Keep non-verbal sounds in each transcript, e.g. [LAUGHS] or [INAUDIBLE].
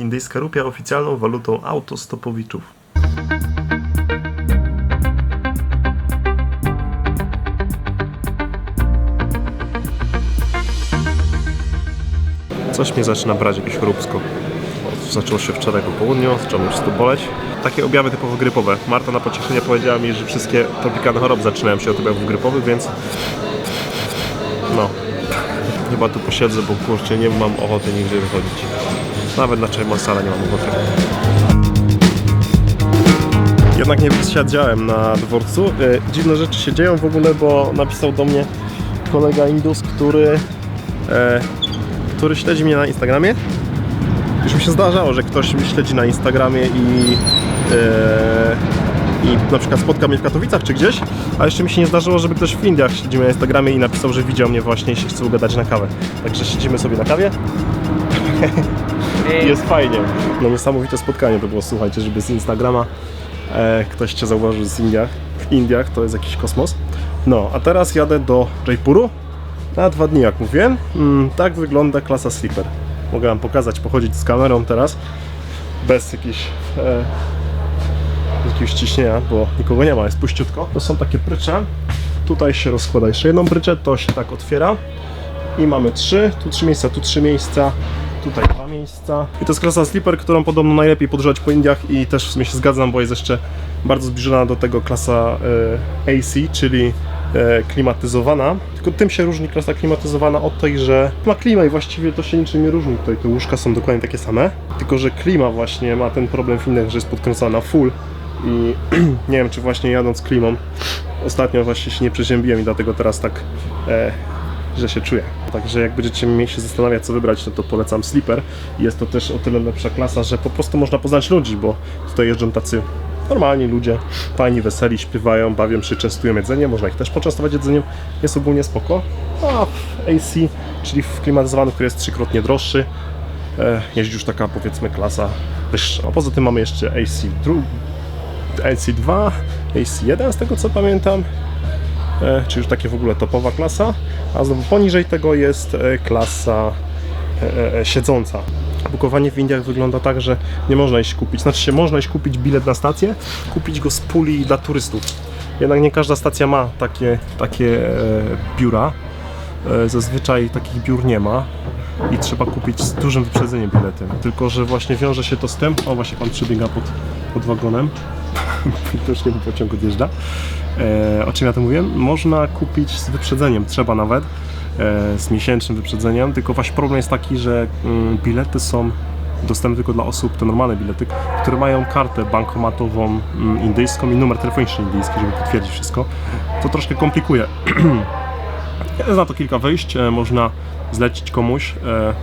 Indyjska rupia oficjalną walutą autostopowiczów. Coś mnie zaczyna brać jakieś chróbsko. Zaczęło się wczoraj po południu, zaczęło mnie wszystko boleć. Takie objawy typowo grypowe. Marta na pocieszenie powiedziała mi, że wszystkie tropikane choroby zaczynają się od objawów grypowych, więc no, [LAUGHS] chyba tu posiedzę, bo kurczę, nie mam ochoty nigdzie wychodzić. Nawet na salę nie mam ochoty. Jednak nie siedziałem na dworcu. E, Dziwne rzeczy się dzieją w ogóle, bo napisał do mnie kolega Indus, który, e, który śledzi mnie na Instagramie. Już mi się zdarzało, że ktoś mnie śledzi na Instagramie i, e, i na przykład spotka mnie w Katowicach czy gdzieś, a jeszcze mi się nie zdarzyło, żeby ktoś w Indiach śledzi mnie na Instagramie i napisał, że widział mnie właśnie i się chce ugadać na kawę. Także siedzimy sobie na kawie. [LAUGHS] Jest fajnie. No niesamowite spotkanie to było, słuchajcie, żeby z Instagrama e, ktoś Cię zauważył z Indiach. W Indiach to jest jakiś kosmos. No, a teraz jadę do Jaipuru na dwa dni, jak mówiłem. Mm, tak wygląda klasa sleeper. Mogę Wam pokazać, pochodzić z kamerą teraz, bez jakichś e, jakiegoś ciśnienia, bo nikogo nie ma, jest puściutko. To są takie prycze. Tutaj się rozkłada jeszcze jedną pryczę, to się tak otwiera. I mamy trzy, tu trzy miejsca, tu trzy miejsca, tutaj dwa miejsca. I to jest klasa sleeper, którą podobno najlepiej podróżować po Indiach i też w sumie się zgadzam, bo jest jeszcze bardzo zbliżona do tego klasa e, AC, czyli e, klimatyzowana. Tylko tym się różni klasa klimatyzowana od tej, że ma klimę i właściwie to się niczym nie różni. Tutaj te łóżka są dokładnie takie same, tylko że klima właśnie ma ten problem w Indiach, że jest podkręcona na full i [CLEARS THROAT] nie wiem, czy właśnie jadąc klimą ostatnio właśnie się nie przeziębiłem i dlatego teraz tak e, że się czuję. Także jak będziecie mieli się zastanawiać co wybrać, no to polecam Sleeper. Jest to też o tyle lepsza klasa, że po prostu można poznać ludzi, bo tutaj jeżdżą tacy normalni ludzie, fajni, weseli, śpiewają, bawią się, częstują jedzenie, można ich też poczęstować jedzeniem, jest ogólnie spoko. A w AC, czyli w klimatyzowanym, który jest trzykrotnie droższy, e, jeździ już taka powiedzmy klasa wyższa. A poza tym mamy jeszcze AC, dru- AC2, AC1 z tego co pamiętam, czy już takie w ogóle topowa klasa, a znowu poniżej tego jest e, klasa e, e, siedząca. Bukowanie w Indiach wygląda tak, że nie można iść kupić, znaczy się można iść kupić bilet na stację, kupić go z puli dla turystów. Jednak nie każda stacja ma takie, takie e, biura. E, zazwyczaj takich biur nie ma i trzeba kupić z dużym wyprzedzeniem bilety. Tylko, że właśnie wiąże się to z tym, o właśnie pan przebiega pod, pod wagonem, [LAUGHS] widocznie mu pociąg odjeżdża. E, o czym ja to mówiłem? Można kupić z wyprzedzeniem, trzeba nawet, e, z miesięcznym wyprzedzeniem, tylko właśnie problem jest taki, że mm, bilety są dostępne tylko dla osób, te normalne bilety, które mają kartę bankomatową mm, indyjską i numer telefoniczny indyjski, żeby potwierdzić wszystko. To troszkę komplikuje. [CLEARS THROAT] Jest na to kilka wyjść. E, Można zlecić komuś e,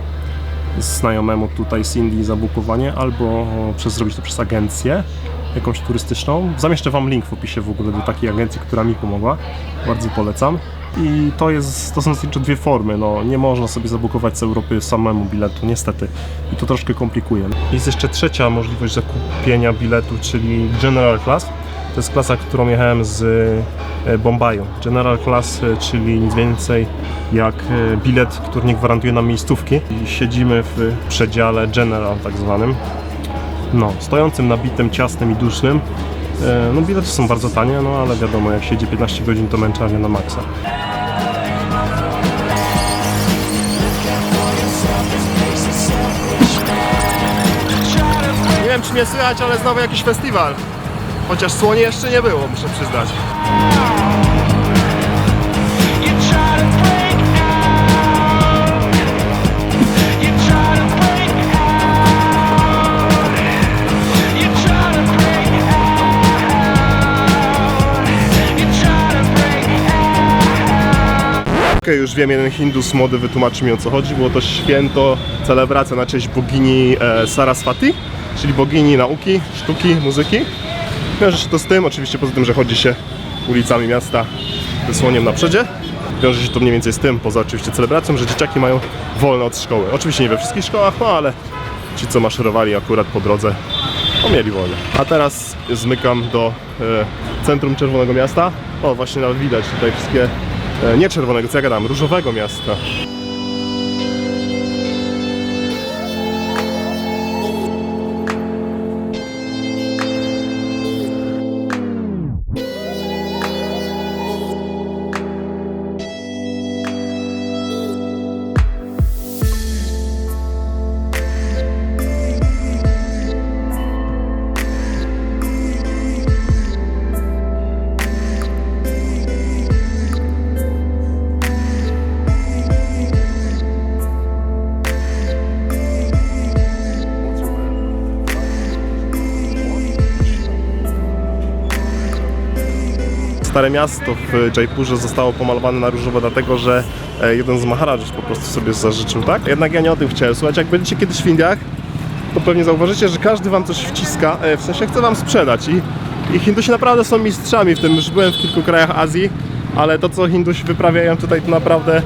znajomemu tutaj z Indii zabukowanie, albo przez, zrobić to przez agencję jakąś turystyczną. Zamieszczę Wam link w opisie w ogóle do takiej agencji, która mi pomogła. Bardzo polecam. I to, jest, to są tylko dwie formy. No, nie można sobie zabukować z Europy samemu biletu, niestety. I to troszkę komplikuje. Jest jeszcze trzecia możliwość zakupienia biletu, czyli General Class. To jest klasa, którą jechałem z e, Bombaju. General Class, e, czyli nic więcej jak e, bilet, który nie gwarantuje nam miejscówki. I siedzimy w przedziale General tak zwanym. No, stojącym, nabitym, ciasnym i dusznym. E, No bilety są bardzo tanie, no ale wiadomo, jak siedzi 15 godzin to męczarnia na maksa. Nie wiem czy mnie słychać, ale znowu jakiś festiwal. Chociaż słonie jeszcze nie było, muszę przyznać. Już wiem, jeden Hindus młody wytłumaczy mi o co chodzi. Było to święto, celebracja na cześć bogini e, Saraswati, czyli bogini nauki, sztuki, muzyki. Wiąże się to z tym, oczywiście poza tym, że chodzi się ulicami miasta ze słoniem na przodzie. Wiąże się to mniej więcej z tym, poza oczywiście celebracją, że dzieciaki mają wolne od szkoły. Oczywiście nie we wszystkich szkołach, no ale ci co maszerowali akurat po drodze, to mieli wolne. A teraz zmykam do e, centrum Czerwonego Miasta. O, właśnie nawet widać tutaj wszystkie nie czerwonego, co ja gadam, różowego miasta. Stare miasto w Jaipurze zostało pomalowane na różowo dlatego, że e, jeden z Maharadżów po prostu sobie zażyczył, tak? Jednak ja nie o tym chciałem. Słuchajcie, jak będziecie kiedyś w Indiach, to pewnie zauważycie, że każdy wam coś wciska, e, w sensie chce wam sprzedać i, i Hindusi naprawdę są mistrzami w tym, już byłem w kilku krajach Azji, ale to co Hindusi wyprawiają tutaj to naprawdę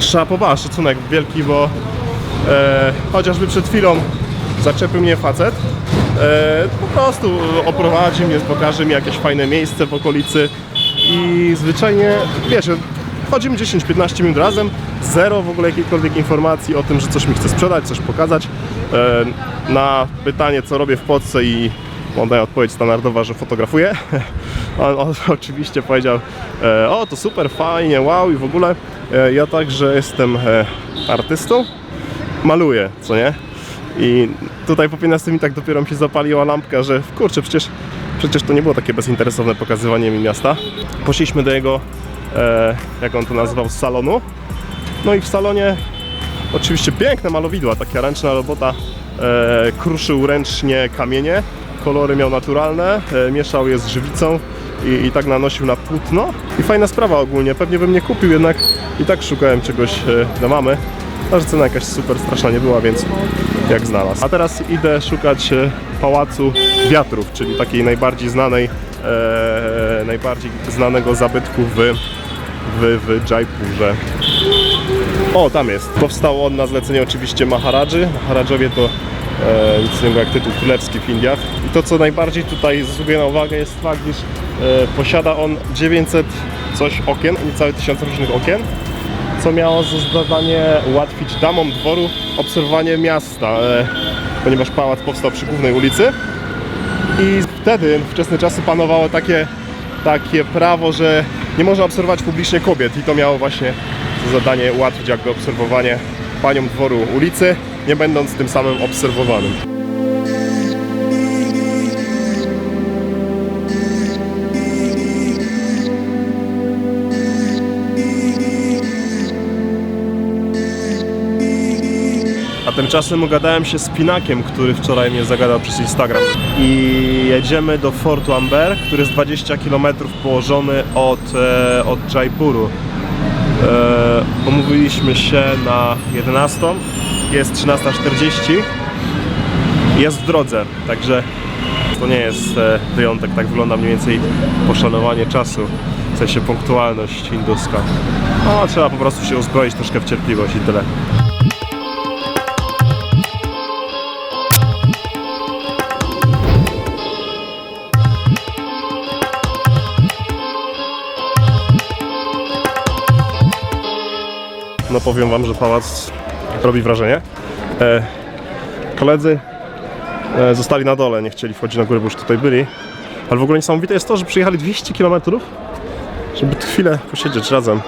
szapoba, szacunek wielki, bo e, chociażby przed chwilą zaczepił mnie facet, e, po prostu oprowadzi mnie, pokaże mi jakieś fajne miejsce w okolicy i zwyczajnie, wiecie, chodzimy 10-15 minut razem, zero w ogóle jakiejkolwiek informacji o tym, że coś mi chce sprzedać, coś pokazać. E, na pytanie, co robię w Polsce i on daje odpowiedź standardowa, że fotografuję. [LAUGHS] On, on [LAUGHS] oczywiście powiedział, e, o to super, fajnie, wow i w ogóle. E, ja także jestem artystą, maluję, co nie? I tutaj po 15 minutach dopiero mi się zapaliła lampka, że kurczę, przecież, przecież to nie było takie bezinteresowne pokazywanie mi miasta. Poszliśmy do jego, e, jak on to nazwał, salonu. No i w salonie oczywiście piękne malowidła, taka ręczna robota. E, kruszył ręcznie kamienie, kolory miał naturalne, e, mieszał je z żywicą i, i tak nanosił na płótno. I fajna sprawa ogólnie, pewnie bym nie kupił, jednak i tak szukałem czegoś e, dla mamy. A że cena jakaś super straszna nie była, więc jak znalazł. A teraz idę szukać e, Pałacu Wiatrów, czyli takiej najbardziej znanej, e, najbardziej znanego zabytku w, w, w Jaipurze. O, tam jest. Powstało on na zlecenie oczywiście Maharadży. Maharadżowie to e, nic innego jak tytuł królewski w Indiach. I to, co najbardziej tutaj zasługuje na uwagę, jest fakt, iż e, posiada on 900 coś okien, niecałe 1000 różnych okien, co miało za zadanie ułatwić damom dworu obserwowanie miasta, e, ponieważ pałac powstał przy głównej ulicy. I wtedy, wczesne czasy, panowało takie, takie prawo, że nie można obserwować publicznie kobiet i to miało właśnie za zadanie ułatwić jakby obserwowanie paniom dworu ulicy, nie będąc tym samym obserwowanym. Tymczasem ugadałem się z Pinakiem, który wczoraj mnie zagadał przez Instagram. I jedziemy do Fortu Amber, który jest 20 km położony od, e, od Jaipuru. E, umówiliśmy się na 11, jest 13.40, jest w drodze, także to nie jest e, wyjątek, tak wygląda mniej więcej poszanowanie czasu, w sensie punktualność hinduska. No, trzeba po prostu się uzbroić troszkę w cierpliwość i tyle. No powiem wam, że pałac robi wrażenie. E, koledzy e, zostali na dole, nie chcieli wchodzić na górę, bo już tutaj byli. Ale w ogóle niesamowite jest to, że przyjechali 200 km, żeby chwilę posiedzieć razem.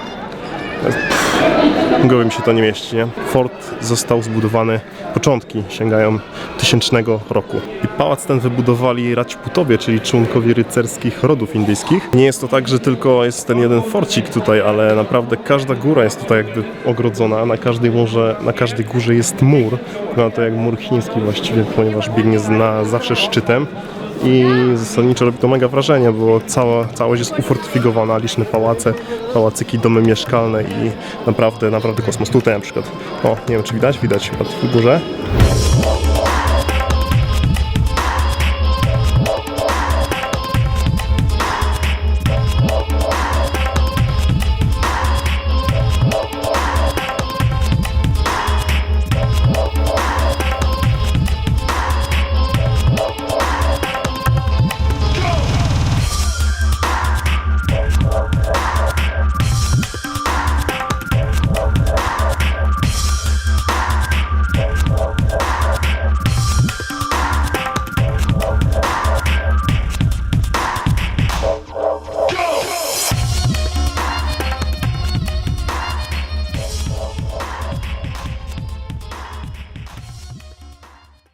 W mi się to nie mieści, nie? Fort został zbudowany, początki sięgają tysięcznego roku. I pałac ten wybudowali Rajputowie, czyli członkowie rycerskich rodów indyjskich. Nie jest to tak, że tylko jest ten jeden forcik tutaj, ale naprawdę każda góra jest tutaj jakby ogrodzona. Na każdej, murze, na każdej górze jest mur. Wygląda to jak mur chiński właściwie, ponieważ biegnie na zawsze szczytem. I zasadniczo robi to mega wrażenie, bo cała, całość jest ufortyfikowana, liczne pałace, pałacyki, domy mieszkalne i naprawdę, naprawdę kosmos. Tutaj na przykład, o, nie wiem czy widać, widać chyba w górze.